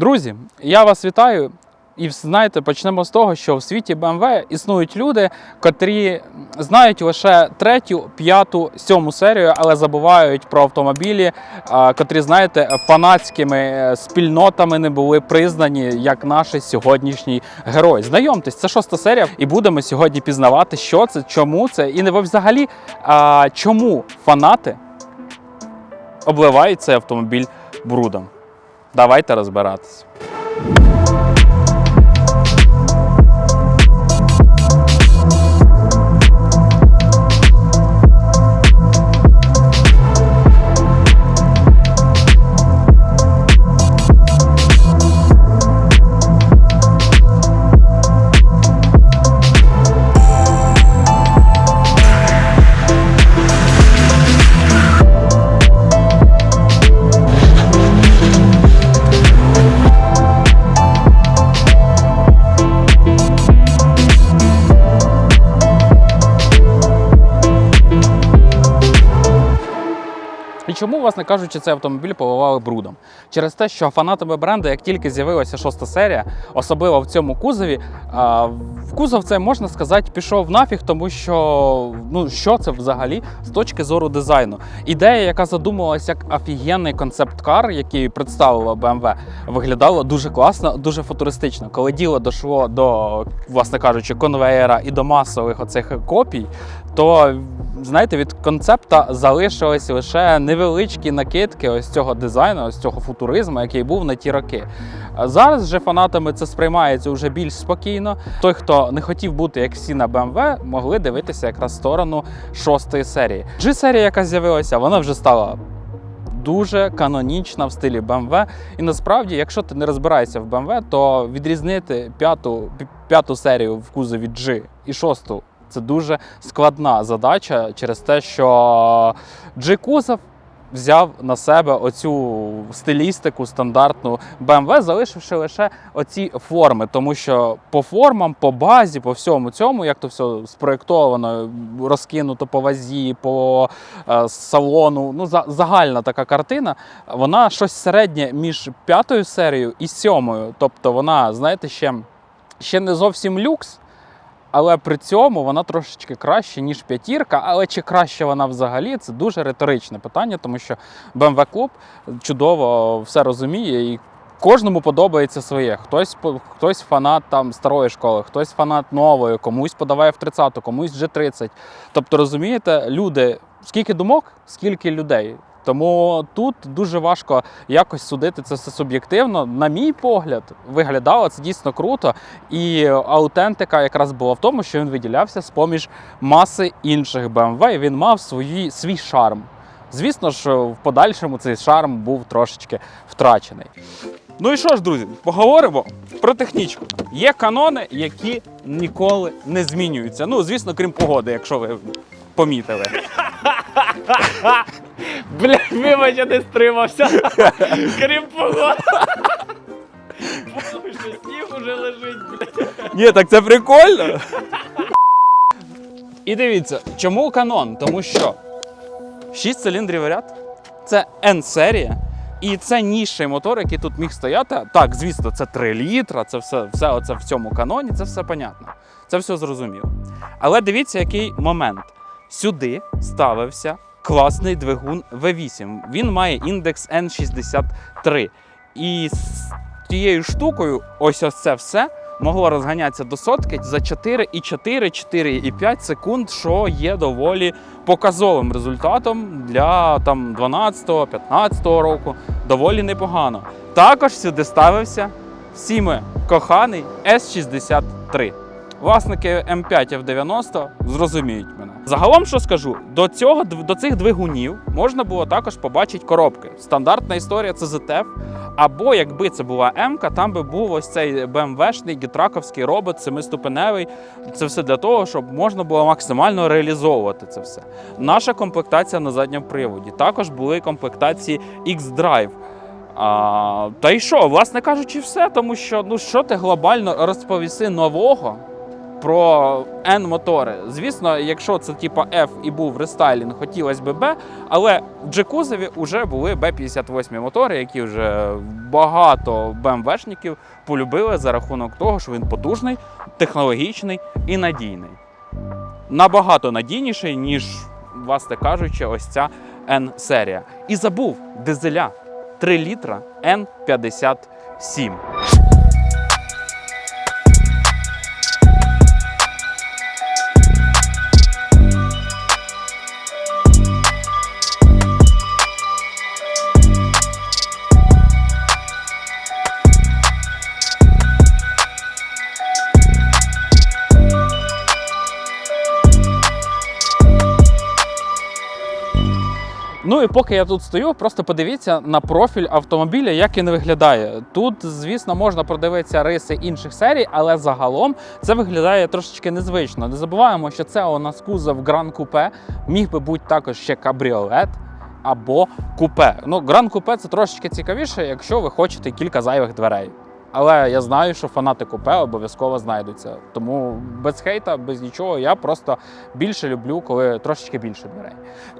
Друзі, я вас вітаю. І знаєте, почнемо з того, що в світі BMW існують люди, котрі знають лише третю, п'яту, сьому серію, але забувають про автомобілі, котрі, знаєте, фанатськими е, спільнотами не були признані як наш сьогоднішній герой. Знайомтесь, це шоста серія, і будемо сьогодні пізнавати, що це, чому це, і не взагалі, чому фанати обливають цей автомобіль брудом. Давайте розбиратись. Власне кажучи, цей автомобіль поливали брудом? Через те, що фанатами бренду, як тільки з'явилася шоста серія, особливо в цьому кузові, в кузов це можна сказати пішов нафіг, тому що ну що це взагалі з точки зору дизайну. Ідея, яка задумувалася як офігенний концепт-кар, який представила BMW, виглядала дуже класно, дуже футуристично. Коли діло дійшло до, власне кажучи, конвеєра і до масових оцих копій, то знаєте, від концепта залишились лише невеличкі накидки ось цього дизайну, ось цього футуризму, який був на ті роки. Зараз же фанатами це сприймається вже більш спокійно. Той, хто не хотів бути як всі на BMW, могли дивитися якраз сторону шостої серії. G-серія, яка з'явилася, вона вже стала. Дуже канонічна в стилі BMW. І насправді, якщо ти не розбираєшся в BMW, то відрізнити п'яту, п'яту серію в кузові G і шосту це дуже складна задача через те, що G-кузов взяв на себе оцю стилістику стандартну BMW, залишивши лише оці форми, тому що по формам, по базі, по всьому цьому, як то все спроєктовано, розкинуто по вазі, по е, салону, ну за, загальна така картина, вона щось середнє між п'ятою серією і сьомою. Тобто вона, знаєте, ще, ще не зовсім люкс. Але при цьому вона трошечки краще, ніж п'ятірка. Але чи краще вона взагалі? Це дуже риторичне питання, тому що BMW Club чудово все розуміє і кожному подобається своє. Хтось хтось фанат там старої школи, хтось фанат нової, комусь подаває в 30-ту, комусь вже 30. Тобто, розумієте, люди, скільки думок, скільки людей. Тому тут дуже важко якось судити це все суб'єктивно. На мій погляд, виглядало це дійсно круто. І аутентика якраз була в тому, що він виділявся з поміж маси інших BMW, він мав свої, свій шарм. Звісно ж, в подальшому цей шарм був трошечки втрачений. Ну і що ж, друзі, поговоримо про технічку. Є канони, які ніколи не змінюються. Ну, звісно, крім погоди, якщо ви помітили. Бля, вибач, я не стримався. Крім погоди. Боже, що сніг уже лежить, бля. Ні, так це прикольно. І дивіться, чому канон? Тому що 6 циліндрів ряд це N-серія. І це ніший мотор, який тут міг стояти. Так, звісно, це 3 літра, це все, все оце в цьому каноні, це все понятно. Це все зрозуміло. Але дивіться, який момент. Сюди ставився класний двигун V8. Він має індекс N63. І з тією штукою, ось ось це все могло розганятися до сотки за 4,4, 4,5 секунд, що є доволі показовим результатом для там 12-15 року. Доволі непогано. Також сюди ставився всіми коханий S63. Власники М5 F90 зрозуміють. Загалом, що скажу, до цього до цих двигунів можна було також побачити коробки. Стандартна історія це ZF. Або якби це була М, там би був ось цей BMW-шний гітраковський робот семиступеневий. Це все для того, щоб можна було максимально реалізовувати це все. Наша комплектація на задньому приводі. Також були комплектації X-Drive. А, та й що, власне кажучи, все, тому що ну що ти глобально розповіси нового про N-мотори. Звісно, якщо це типа F і був рестайлінг, хотілося б B, але в G-кузові вже були B58 мотори, які вже багато BMW-шників полюбили за рахунок того, що він потужний, технологічний і надійний. Набагато надійніший, ніж, власне кажучи, ось ця N-серія. І забув дизеля 3 літра N57. Ну і поки я тут стою, просто подивіться на профіль автомобіля, як він виглядає. Тут, звісно, можна продивитися риси інших серій, але загалом це виглядає трошечки незвично. Не забуваємо, що це у нас кузов Гран Купе, міг би бути також ще кабріолет. Або купе. Ну, гран купе це трошечки цікавіше, якщо ви хочете кілька зайвих дверей. Але я знаю, що фанати купе обов'язково знайдуться. Тому без хейта, без нічого, я просто більше люблю, коли трошечки більше дверей.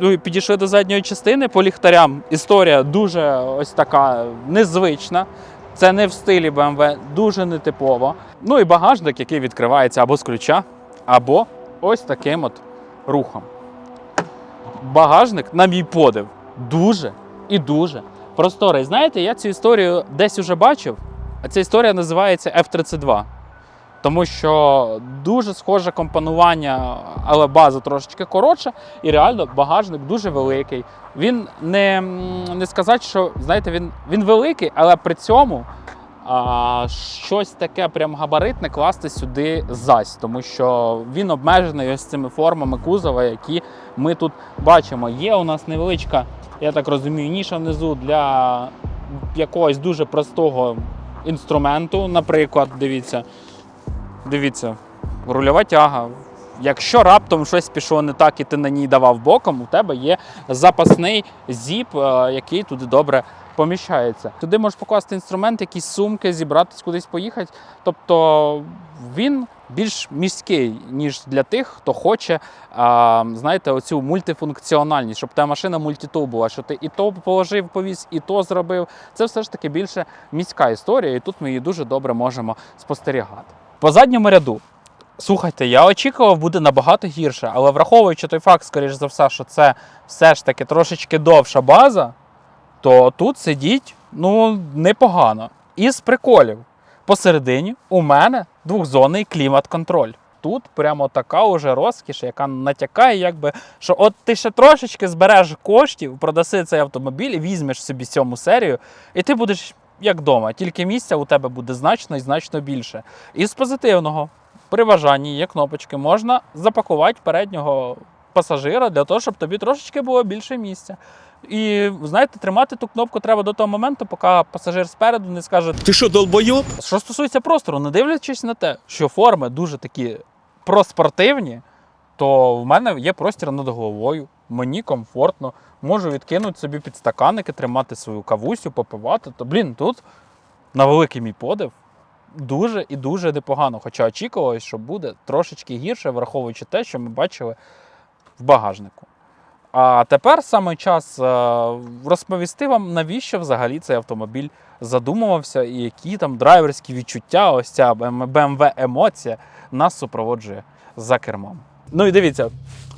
Ну і підійшли до задньої частини по ліхтарям. Історія дуже ось така незвична. Це не в стилі BMW, дуже нетипово. Ну і багажник, який відкривається або з ключа, або ось таким от рухом. Багажник, на мій подив, дуже і дуже просторий. Знаєте, я цю історію десь уже бачив, а ця історія називається F-32. Тому що дуже схоже компонування, але база трошечки коротша, і реально багажник дуже великий. Він не, не сказати, що знаєте, він, він великий, але при цьому а, щось таке прям габаритне класти сюди зась, тому що він обмежений ось цими формами кузова, які ми тут бачимо. Є у нас невеличка, я так розумію, ніша внизу для якогось дуже простого інструменту. Наприклад, дивіться, дивіться, рульова тяга. Якщо раптом щось пішло не так і ти на ній давав боком, у тебе є запасний зіп, е, який туди добре поміщається. Туди можеш покласти інструмент, якісь сумки, зібратись кудись поїхати. Тобто він більш міський, ніж для тих, хто хоче, а, знаєте, оцю мультифункціональність, щоб та машина мультитул була, що ти і то положив, повіз, і то зробив. Це все ж таки більше міська історія, і тут ми її дуже добре можемо спостерігати. По задньому ряду. Слухайте, я очікував, буде набагато гірше, але враховуючи той факт, скоріш за все, що це все ж таки трошечки довша база, то тут сидіть ну непогано. Із приколів. Посередині у мене двохзонний клімат-контроль. Тут прямо така уже розкіш, яка натякає, якби, що от ти ще трошечки збереш коштів, продаси цей автомобіль візьмеш собі сьому серію, і ти будеш як вдома. Тільки місця у тебе буде значно і значно більше. Із позитивного, при бажанні є кнопочки, можна запакувати переднього пасажира для того, щоб тобі трошечки було більше місця. І знаєте, тримати ту кнопку треба до того моменту, поки пасажир спереду не скаже Ти що, долбойоб? що стосується простору, не дивлячись на те, що форми дуже такі проспортивні, то в мене є простір над головою. Мені комфортно, можу відкинути собі підстаканники, тримати свою кавусю, попивати. То блін, тут на великий мій подив. Дуже і дуже непогано. Хоча очікувалось, що буде трошечки гірше, враховуючи те, що ми бачили в багажнику. А тепер саме час е, розповісти вам, навіщо взагалі цей автомобіль задумувався і які там драйверські відчуття, ось ця BMW емоція нас супроводжує за кермом. Ну і дивіться,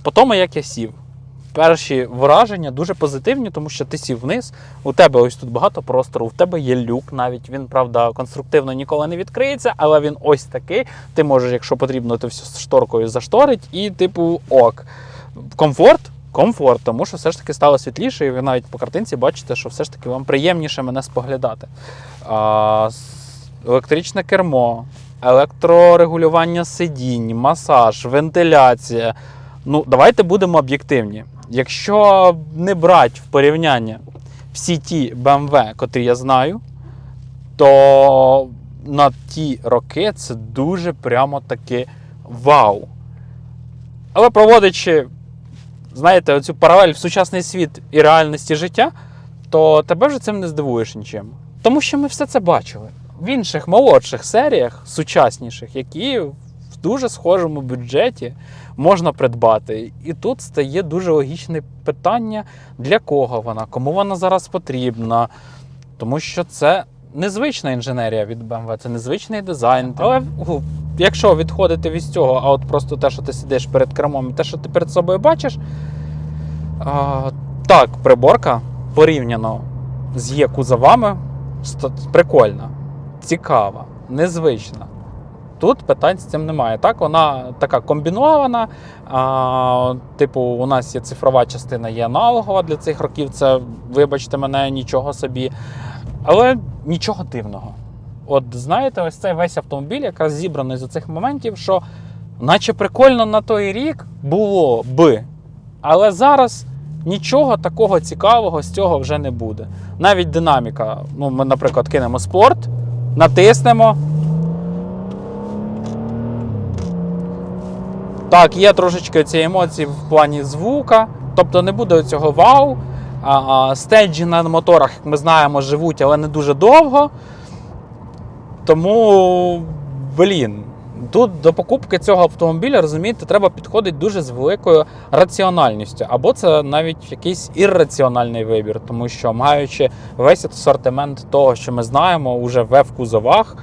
по тому, як я сів. Перші враження дуже позитивні, тому що ти сів вниз, у тебе ось тут багато простору, у тебе є люк навіть. Він, правда, конструктивно ніколи не відкриється, але він ось такий. Ти можеш, якщо потрібно, ти все шторкою зашторить і, типу, ок. Комфорт? Комфорт, тому що все ж таки стало світліше, і ви навіть по картинці бачите, що все ж таки вам приємніше мене споглядати. А, електричне кермо, електрорегулювання сидінь, масаж, вентиляція. Ну, давайте будемо об'єктивні. Якщо не брати в порівняння всі ті BMW, котрі я знаю, то на ті роки це дуже прямо таки вау. Але проводячи, знаєте, оцю паралель в сучасний світ і реальності життя, то тебе вже цим не здивуєш нічим. Тому що ми все це бачили в інших молодших серіях, сучасніших, які в дуже схожому бюджеті можна придбати. І тут стає дуже логічне питання, для кого вона, кому вона зараз потрібна. Тому що це незвична інженерія від BMW, це незвичний дизайн. Але у, якщо відходити від цього, а от просто те, що ти сидиш перед кермом, і те, що ти перед собою бачиш, а, так, приборка порівняно з є кузовами прикольна, цікава, незвична. Тут питань з цим немає. Так, вона така комбінована. А, типу, у нас є цифрова частина, є аналогова для цих років. Це, вибачте мене, нічого собі. Але нічого дивного. От знаєте, ось цей весь автомобіль якраз зібраний з цих моментів, що наче прикольно на той рік було би. Але зараз нічого такого цікавого з цього вже не буде. Навіть динаміка. Ну, ми, наприклад, кинемо спорт, натиснемо. Так, є трошечки ці емоції в плані звука, тобто не буде цього вау. Стеджі на моторах, як ми знаємо, живуть, але не дуже довго. Тому, блін, тут до покупки цього автомобіля, розумієте, треба підходити дуже з великою раціональністю. Або це навіть якийсь ірраціональний вибір, тому що, маючи весь асортимент того, що ми знаємо, уже в кузовах,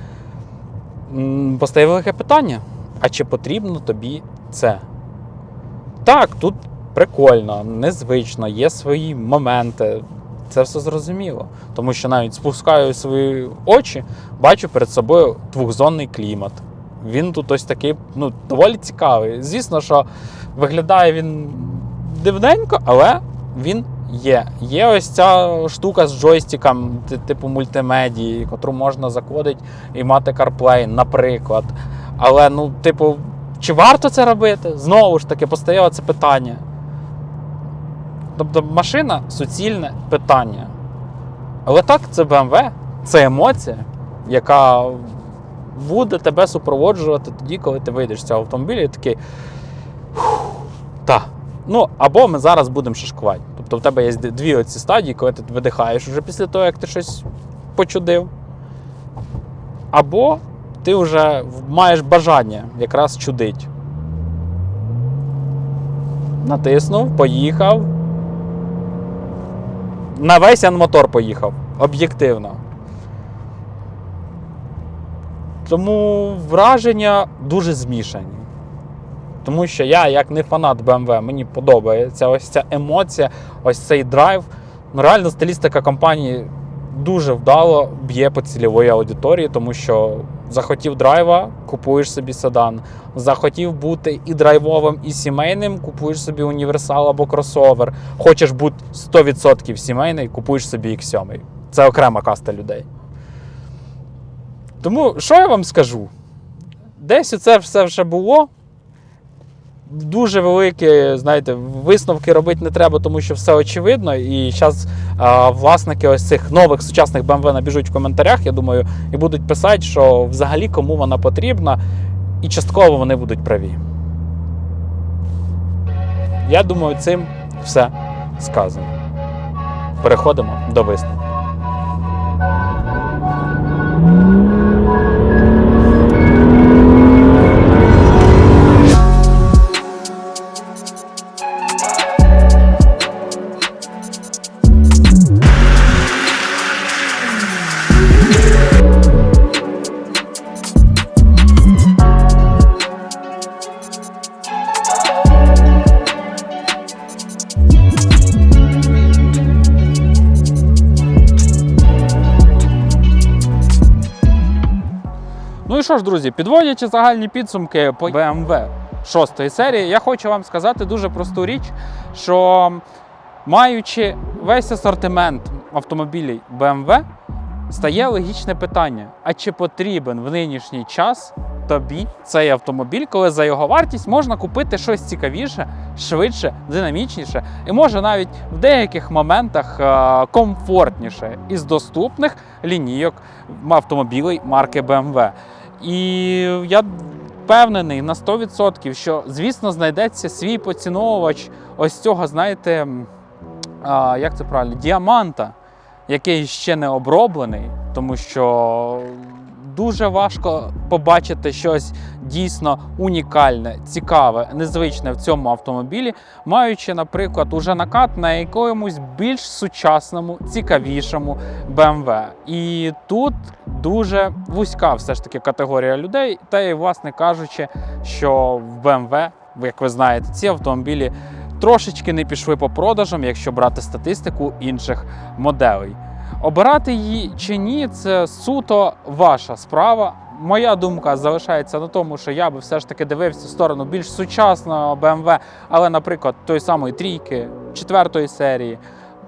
постає велике питання: а чи потрібно тобі це? Так, тут прикольно, незвично, є свої моменти. Це все зрозуміло. Тому що навіть спускаю свої очі, бачу перед собою двохзонний клімат. Він тут ось такий ну, доволі цікавий. Звісно, що виглядає він дивненько, але він є. Є ось ця штука з джойстиком, типу мультимедії, котру можна закодити і мати CarPlay, наприклад. Але, ну, типу, чи варто це робити? Знову ж таки, постає це питання. Тобто машина суцільне питання. Але так, це BMW, це емоція, яка буде тебе супроводжувати тоді, коли ти вийдеш з цього автомобіля і такий. Та. Ну, або ми зараз будемо шашкувати. Тобто в тебе є дві оці стадії, коли ти видихаєш вже після того, як ти щось почудив. Або ти вже маєш бажання якраз чудить. Натиснув, поїхав. На весь мотор поїхав. Об'єктивно. Тому враження дуже змішані. Тому що я, як не фанат BMW, мені подобається ось ця емоція, ось цей драйв. Ну, реально, стилістика компанії дуже вдало б'є по цільової аудиторії, тому що захотів драйва, купуєш собі седан. Захотів бути і драйвовим, і сімейним, купуєш собі універсал або кросовер. Хочеш бути 100% сімейний, купуєш собі X7. Це окрема каста людей. Тому що я вам скажу? Десь це все вже було. Дуже великі, знаєте, висновки робити не треба, тому що все очевидно. І зараз власники ось цих нових сучасних BMW набіжуть в коментарях, я думаю, і будуть писати, що взагалі кому вона потрібна, і частково вони будуть праві. Я думаю, цим все сказано. Переходимо до висновку. Що ж, друзі, підводячи загальні підсумки по BMW 6 серії, я хочу вам сказати дуже просту річ, що маючи весь асортимент автомобілів BMW, стає логічне питання: а чи потрібен в нинішній час тобі цей автомобіль, коли за його вартість можна купити щось цікавіше, швидше, динамічніше, і може навіть в деяких моментах е, комфортніше із доступних лінійок автомобілей марки BMW. І я впевнений на 100%, що, звісно, знайдеться свій поціновувач ось цього, знаєте, а, як це правильно, діаманта, який ще не оброблений, тому що дуже важко побачити щось дійсно унікальне, цікаве, незвичне в цьому автомобілі, маючи, наприклад, уже накат на якомусь більш сучасному, цікавішому BMW. І тут дуже вузька все ж таки категорія людей, та й, власне кажучи, що в BMW, як ви знаєте, ці автомобілі трошечки не пішли по продажам, якщо брати статистику інших моделей. Обирати її чи ні, це суто ваша справа. Моя думка залишається на тому, що я би все ж таки дивився в сторону більш сучасного BMW, але, наприклад, тої самої трійки, четвертої серії,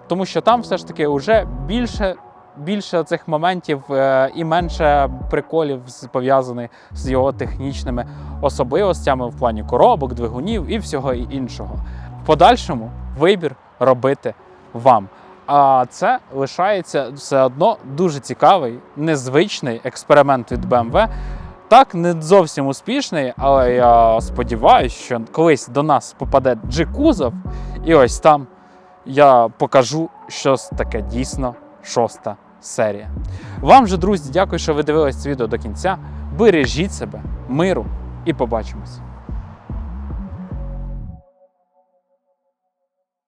тому що там все ж таки вже більше. Більше цих моментів е, і менше приколів пов'язаних з його технічними особливостями в плані коробок, двигунів і всього іншого. В подальшому вибір робити вам. А це лишається все одно дуже цікавий, незвичний експеримент від BMW. Так, не зовсім успішний, але я сподіваюся, що колись до нас попаде G-кузов, і ось там я покажу щось таке дійсно шоста серія. Вам же, друзі, дякую, що ви дивились це відео до кінця. Бережіть себе, миру і побачимось.